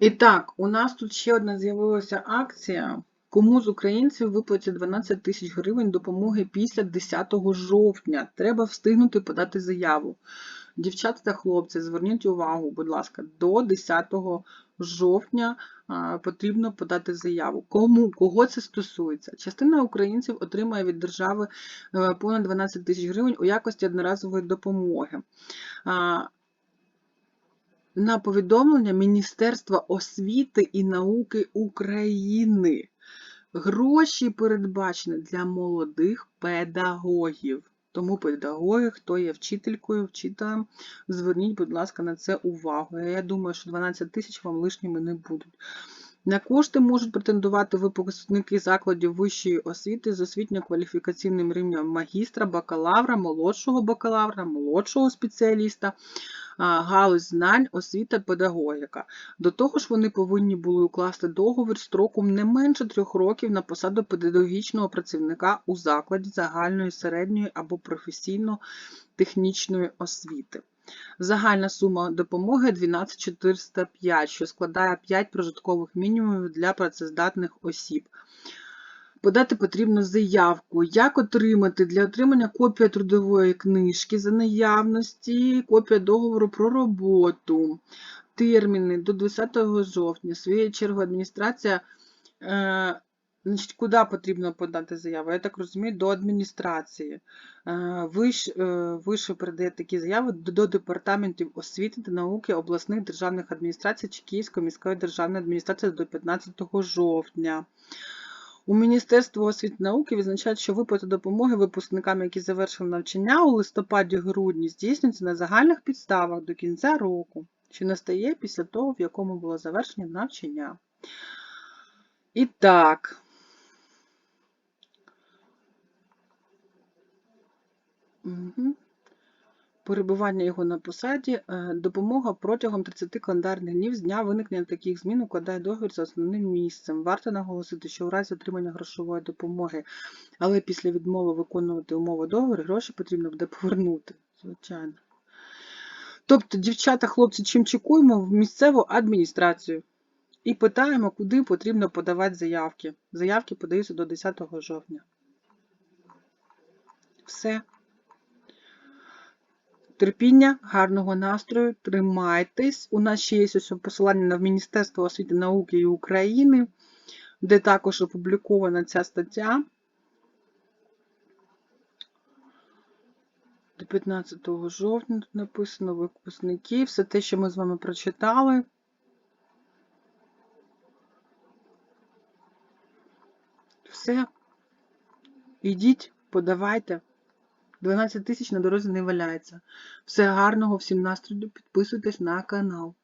І так, у нас тут ще одна з'явилася акція. Кому з українців виплатять 12 тисяч гривень допомоги після 10 жовтня. Треба встигнути подати заяву. Дівчата та хлопці, зверніть увагу, будь ласка, до 10 жовтня потрібно подати заяву. Кому, кого це стосується? Частина українців отримає від держави е, понад 12 тисяч гривень у якості одноразової допомоги. На повідомлення Міністерства освіти і науки України. Гроші передбачені для молодих педагогів. Тому педагоги, хто є вчителькою, вчителем, зверніть, будь ласка, на це увагу. Я думаю, що 12 тисяч вам лишніми не будуть. На кошти можуть претендувати випускники закладів вищої освіти з освітньо-кваліфікаційним рівнем магістра, бакалавра, молодшого бакалавра, молодшого спеціаліста, галузь знань, освіта, педагогіка. До того ж, вони повинні були укласти договір строком не менше трьох років на посаду педагогічного працівника у закладі загальної середньої або професійно-технічної освіти. Загальна сума допомоги 12 405, що складає 5 прожиткових мінімумів для працездатних осіб. Подати потрібно заявку. Як отримати? Для отримання копія трудової книжки за наявності, копія договору про роботу, терміни до 20 жовтня. Своєю чергою адміністрація. Е, Значить, куди потрібно подати заяву? Я так розумію, до адміністрації. Е, Ви ж, е, ви ж передаєте такі заяви до департаментів освіти та науки обласних державних адміністрацій чи Київської міської державної адміністрації до 15 жовтня. У Міністерства освіти науки відзначають, що виплата допомоги випускникам, які завершили навчання у листопаді-грудні, здійснюється на загальних підставах до кінця року, що настає після того, в якому було завершення навчання. І так. Мгм. Перебування його на посаді, е, допомога протягом 30 календарних днів з дня виникнення таких змін укладає договір за основним місцем. Варто наголосити, що в разі отримання грошової допомоги, але після відмови виконувати умови договору, гроші потрібно буде повернути. Звичайно. Тобто, дівчата, хлопці, чим чекуємо в місцеву адміністрацію і питаємо, куди потрібно подавати заявки. Заявки подаються до 10 жовтня. Все. Терпіння, гарного настрою, тримайтесь. У нас ще є ось посилання на Міністерство освіти науки і України, де також опублікована ця стаття. До 15 жовтня тут написано випускники, все те, що ми з вами прочитали. Все. Ідіть, подавайте. 12 тисяч на дорозі не валяється. Все гарного, всім настрою, підписуйтесь на канал.